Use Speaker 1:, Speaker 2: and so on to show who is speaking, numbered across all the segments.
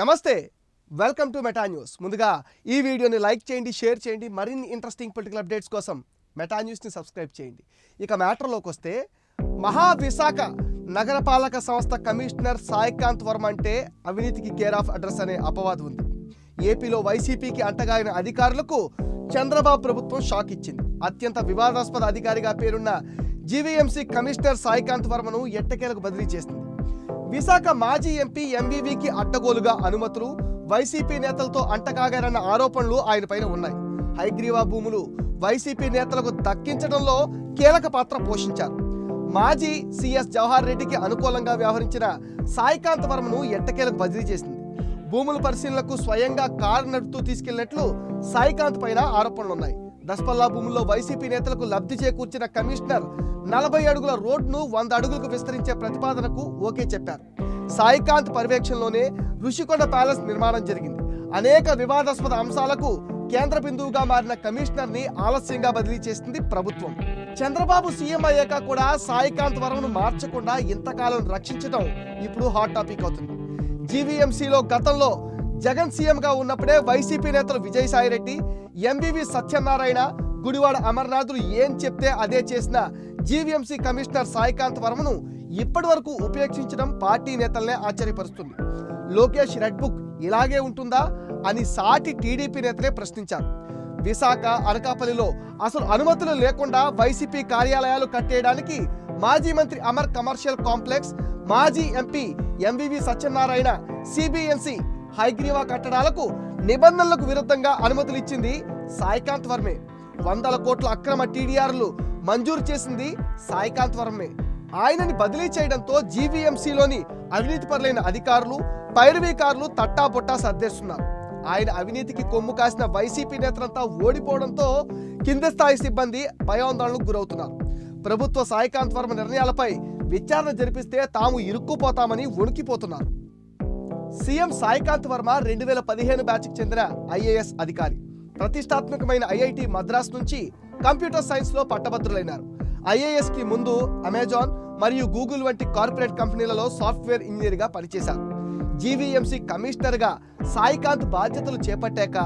Speaker 1: నమస్తే welcome to meta news. ముందుగా ఈ వీడియోని లైక్ చేయండి షేర్ చేయండి మరిన్ని ఇంట్రెస్టింగ్ పొలిటికల్ అప్డేట్స్ కోసం మెటా న్యూస్ని సబ్స్క్రైబ్ చేయండి. ఇక మ్యాటర్లోకి వస్తే మహా విశాఖ నగరపాలక సంస్థ కమిషనర్ సాయికాంత్ వర్మ అంటే అవినీతికి కేర్ ఆఫ్ అడ్రస్ అనే అపవాదం ఉంది. ఏపీలో వైసీపీకి అంటగాగిన అధికారులకు చంద్రబాబు ప్రభుత్వం షాక్ ఇచ్చింది. అత్యంత వివాదాస్పద అధికారిగా పేరున్న జీవీఎంసీ కమిషనర్ సాయికాంత్ వర్మను ఎట్టకేలకు బదిలీ చేసింది. విశాఖ మాజీ ఎంపీ ఎంవీవీకి అడ్డగోలుగా అనుమతులు వైసీపీ నేతలతో అంటకాగారన్న ఆరోపణలు ఆయన పైన ఉన్నాయి. హైగ్రీవా భూములు వైసీపీ నేతలకు దక్కించడంలో కీలక పాత్ర పోషించారు. మాజీ సిఎస్ జవహర్ రెడ్డికి అనుకూలంగా వ్యవహరించిన సాయికాంత్ వర్మను ఎట్టకేలకు బదిలీ చేసింది. భూముల పరిశీలనకు స్వయంగా కారు నడుపుతూ తీసుకెళ్ళినట్లు సాయికాంత్ పైన ఆరోపణలున్నాయి. దస్పల్లా భూముల్లో వైసీపీ నేతలకు లబ్ధి చేకూర్చిన కమిషనర్ నలభై అడుగుల రోడ్ను వంద అడుగులకు విస్తరించే ప్రతిపాదనకు ఓకే చెప్పారు. సాయికాంత్ పర్యవేక్షణలోనే ఋషికొండ ప్యాలెస్ నిర్మాణం జరిగింది. అనేక వివాదాస్పద అంశాలకు కేంద్ర బిందువుగా మారిన కమిషనర్ని ఆలస్యంగా బదిలీ చేసింది ప్రభుత్వం. చంద్రబాబు సీఎం అయ్యాక కూడా సాయికాంత్ వరమును మార్చకుండా ఇంతకాలం రక్షించడం ఇప్పుడు హాట్ టాపిక్ అవుతుంది. జీవీఎంసీలో గతంలో జగన్ సీఎంగా ఉన్నప్పుడే వైసీపీ నేతలు విజయసాయిరెడ్డి ఎంబీవీ సత్యనారాయణ గుడివాడ అమర్నాథులు ఏం చెప్తే అదే చేసిన జీవీఎంసీ కమిషనర్ సాయికాంత్ వర్మను ఇప్పటి వరకు ఉపేక్షించడం పార్టీ నేతలనే ఆశ్చర్యపరుస్తుంది. లోకేష్ రెడ్ బుక్ ఇలాగే ఉంటుందా అని సాటి టీడీపీ నేతలే ప్రశ్నించారు. విశాఖ అనకాపల్లిలో అసలు అనుమతులు లేకుండా వైసీపీ కార్యాలయాలు కట్టేయడానికి మాజీ మంత్రి అమర్ కమర్షియల్ కాంప్లెక్స్ మాజీ MP MVV Satyanarayana CBNC Hayagriva కట్టడాలకు నిబంధనలకు విరుద్ధంగా అనుమతులు ఇచ్చింది సాయికాంత్ వర్మే. వందల కోట్ల అక్రమ టీడీఆర్లు మంజూరు చేసింది సాయికాంత్ వర్మే. ఆయనని బదిలీ చేయడంతో జీవీఎంసీలోని అవినీతి పరులైన అధికారులు పైరవీకారులు తట్టాబొట్టా సర్దేస్తున్నారు. ఆయన అవినీతికి కొమ్ము కాసిన వైసీపీ నేతలంతా ఓడిపోవడంతో కింద స్థాయి సిబ్బంది భయాందోళనకు గురవుతున్నారు. ప్రభుత్వ సాయికాంత్ వర్మ నిర్ణయాలపై విచారణ జరిపిస్తే తాము ఇరుక్కుపోతామని వణికిపోతున్నారు. సీఎం సాయికాంత్ వర్మ రెండు వేల పదిహేను బ్యాచ్కి చెందిన ఐఏఎస్ అధికారి. ప్రతిష్టాత్మకమైన ఐఐటి మద్రాస్ నుంచి కంప్యూటర్ సైన్స్లో పట్టభద్రులైనారు. ఐఏఎస్కి ముందు అమెజాన్ మరియు గూగుల్ వంటి కార్పొరేట్ కంపెనీలలో సాఫ్ట్వేర్ ఇంజనీర్గా పనిచేశారు. జీవీఎంసీ కమిషనర్గా సాయికాంత్ బాధ్యతలు చేపట్టాక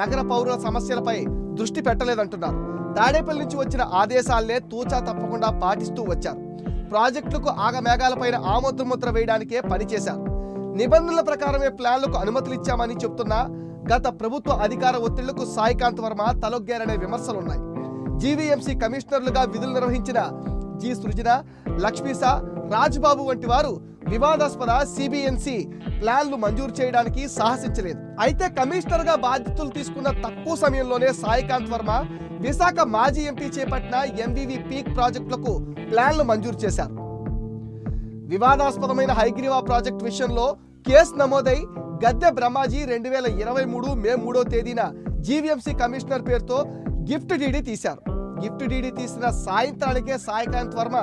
Speaker 1: నగర పౌరుల సమస్యలపై దృష్టి పెట్టలేదంటున్నారు. తాడేపల్లి నుంచి వచ్చిన ఆదేశాలనే తూచా తప్పకుండా పాటిస్తూ వచ్చారు. ప్రాజెక్టులకు ఆగమేఘాలపైన ఆమోదముద్ర వేయడానికే పనిచేశారు. నిబంధనల ప్రకారమే ప్లాన్లకు అనుమతులు ఇచ్చామని చెప్తున్నా గత ప్రభుత్వ అధికార ఒత్తిళ్ళకు సాయికాంత్ వర్మ తలొగ్గారనే విమర్శలున్నాయి. జీవీఎంసీ కమిషనర్లుగా విధులు నిర్వహించిన జి సృజన లక్ష్మీసా రాజ్బాబు వంటి వారు వివాదాస్పద సిబిఎన్సి ప్లాన్లు మంజూరు చేయడానికి సాహసించలేదు. అయితే కమిషనర్గా బాధ్యతలు తీసుకున్న తక్కువ సమయంలోనే సాయికాంత్ వర్మ విశాఖ మాజీ ఎంపీ చేపట్టిన ఎంవివి పీక్ ప్రాజెక్టులకు ప్లాన్లు మంజూరు చేశారు. వివాదాస్పదమైన హైగ్రీవా ప్రాజెక్ట్ విషయంలో కేసు నమోదై గద్దె బ్రహ్మాజీ రెండు వేల ఇరవై మూడు మే మూడో తేదీన జీవీఎంసీ కమిషనర్ పేరుతో గిఫ్ట్ డీడీ తీశారు. గిఫ్ట్ డీడీ తీసిన సాయంత్రానికే సాయికాంత్ వర్మ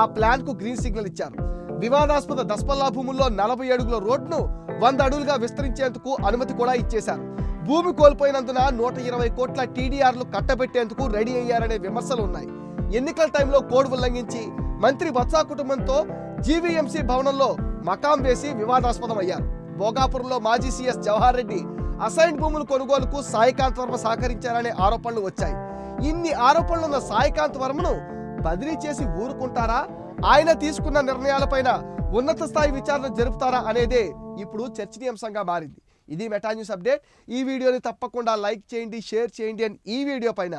Speaker 1: ఆ ప్లాన్కు గ్రీన్ సిగ్నల్ ఇచ్చారు. వివాదాస్పద దస్పల్లా భూముల్లో నలభై అడుగుల రోడ్ను వంద అడుగులుగా విస్తరించేందుకు అనుమతి కూడా ఇచ్చేశారు. భూమి కోల్పోయినందున నూట ఇరవై కోట్ల టీడీఆర్లు కట్టబెట్టేందుకు రెడీ అయ్యారనే విమర్శలు ఉన్నాయి. ఎన్నికల టైంలో కోడ్ ఉల్లంఘించి మంత్రి బత్సా కుటుంబంతో జీవీఎంసీ భవనంలో మకాం వేసి వివాదాస్పదం అయ్యారు. భోగాపురంలో మాజీ సీఎస్ జవహర్ రెడ్డి అసైన్ భూముల కొనుగోలుకు సాయికాంత్ వర్మ సహకరించారనే ఆరోపణలు వచ్చాయి. ఇన్ని ఆరోపణలున్న సాయికాంత్ వర్మను బదిలీ చేసి ఊరుకుంటారా? ఆయన తీసుకున్న నిర్ణయాలపైన ఉన్నత స్థాయి విచారణ జరుపుతారా అనేదే ఇప్పుడు చర్చనీయాంశంగా మారింది. ఇది మెటా న్యూస్ అప్డేట్. ఈ వీడియోని తప్పకుండా లైక్ చేయండి షేర్ చేయండి అండ్ ఈ వీడియో పైన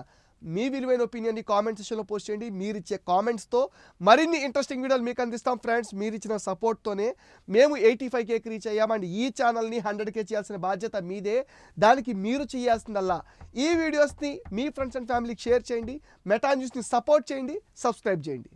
Speaker 1: మీ విలువైన ఒపీనియన్ని కామెంట్ సెషన్లో పోస్ట్ చేయండి. మీరు ఇచ్చే కామెంట్స్తో మరిన్ని ఇంట్రెస్టింగ్ వీడియోలు మీకు అందిస్తాం. ఫ్రెండ్స్ మీరు ఇచ్చిన సపోర్ట్తోనే మేము ఎయిటీ ఫైవ్ కేకి రీచ్ అయ్యామండి ఈ ఛానల్ని హండ్రెడ్ కే చేయాల్సిన బాధ్యత మీదే. దానికి మీరు చేయాల్సిందల్లా ఈ వీడియోస్ని మీ ఫ్రెండ్స్ అండ్ ఫ్యామిలీకి షేర్ చేయండి. మెటా న్యూస్ని సపోర్ట్ చేయండి. సబ్స్క్రైబ్ చేయండి.